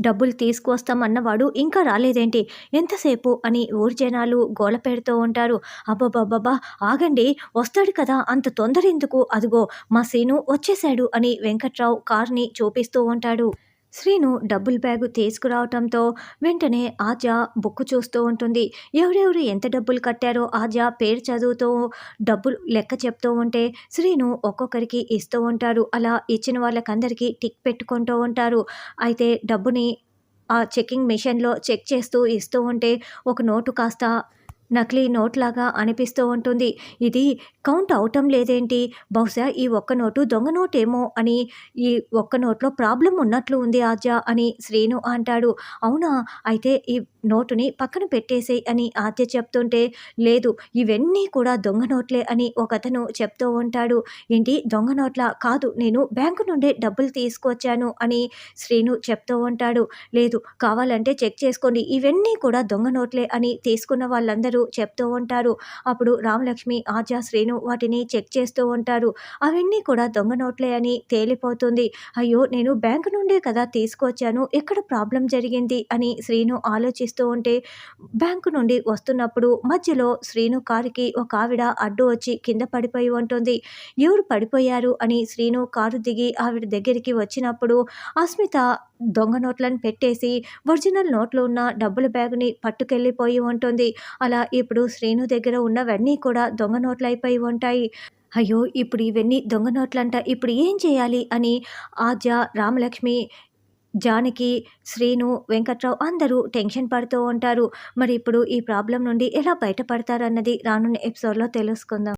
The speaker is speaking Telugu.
డబ్బులు తీసుకువస్తామన్నవాడు ఇంకా రాలేదేంటి? ఎంతసేపు? అని ఊరి జనాలు గోల పెడుతూ ఉంటారు. అబ్బబ్బబ్బబ్బా ఆగండి వస్తాడు కదా అంత తొందర ఎందుకు? అదిగో మా సీను వచ్చేశాడు అని వెంకట్రావు కార్ని చూపిస్తూ ఉంటాడు. శ్రీను డబ్బుల బ్యాగు తీసుకురావటంతో వెంటనే ఆద్య బుక్ చూస్తూ ఉంటుంది. ఎవరెవరు ఎంత డబ్బులు కట్టారో ఆద్య పేరు చదువుతూ డబ్బులు లెక్క చెప్తూ ఉంటే శ్రీను ఒక్కొక్కరికి ఇస్తూ ఉంటారు. అలా ఇచ్చిన వాళ్ళకందరికీ టిక్ పెట్టుకుంటూ ఉంటారు. అయితే డబ్బుని ఆ చెకింగ్ మిషన్లో చెక్ చేస్తూ ఇస్తూ ఉంటే ఒక నోటు కాస్త నకిలీ నోట్ లాగా అనిపిస్తూ ఉంటుంది. ఇది కౌంట్ అవటం లేదేంటి? బహుశా ఈ ఒక్క నోటు దొంగ నోటేమో అని ఈ ఒక్క నోట్లో ప్రాబ్లం ఉన్నట్లు ఉంది ఆద్య అని శ్రీను అంటాడు. అవునా? అయితే ఈ నోటుని పక్కన పెట్టేసేయ్ అని ఆద్య చెప్తుంటే లేదు ఇవన్నీ కూడా దొంగ నోట్లే అని ఒకతను చెప్తూ ఉంటాడు. ఏంటి? దొంగ నోట్ల? కాదు నేను బ్యాంకు నుండే డబ్బులు తీసుకొచ్చాను అని శ్రీను చెప్తూ ఉంటాడు. లేదు కావాలంటే చెక్ చేసుకోండి. ఇవన్నీ కూడా దొంగ నోట్లే అని తీసుకున్న వాళ్ళందరూ చెప్తూ ఉంటారు. అప్పుడు రామలక్ష్మి ఆద్య శ్రీను వాటిని చెక్ చేస్తూ ఉంటారు. అవన్నీ కూడా దొంగ నోట్లే అని తేలిపోతుంది. అయ్యో నేను బ్యాంకు నుండే కదా తీసుకొచ్చాను. ఎక్కడ ప్రాబ్లం జరిగింది? అని శ్రీను ఆలోచిస్తూ ఉంటే బ్యాంకు నుండి వస్తున్నప్పుడు మధ్యలో శ్రీను కారుకి ఒక ఆవిడ అడ్డు వచ్చి కింద పడిపోయి ఉంటుంది. ఎవరు పడిపోయారు? అని శ్రీను కారు దిగి ఆవిడ దగ్గరికి వచ్చినప్పుడు అస్మిత దొంగ నోట్లను పెట్టేసి ఒరిజినల్ నోట్లు ఉన్న డబ్బుల బ్యాగ్ని పట్టుకెళ్ళిపోయి ఉంటుంది. అలా ఇప్పుడు శ్రీను దగ్గర ఉన్నవన్నీ కూడా దొంగ నోట్లు అయిపోయి ఉంటాయి. అయ్యో ఇప్పుడు ఇవన్నీ దొంగ నోట్లంట. ఇప్పుడు ఏం చేయాలి అని ఆద్య రామలక్ష్మి జానకి శ్రీను వెంకట్రావు అందరూ టెన్షన్ పడుతూ ఉంటారు. మరి ఇప్పుడు ఈ ప్రాబ్లం నుండి ఎలా బయటపడతారన్నది రానున్న ఎపిసోడ్లో తెలుసుకుందాం.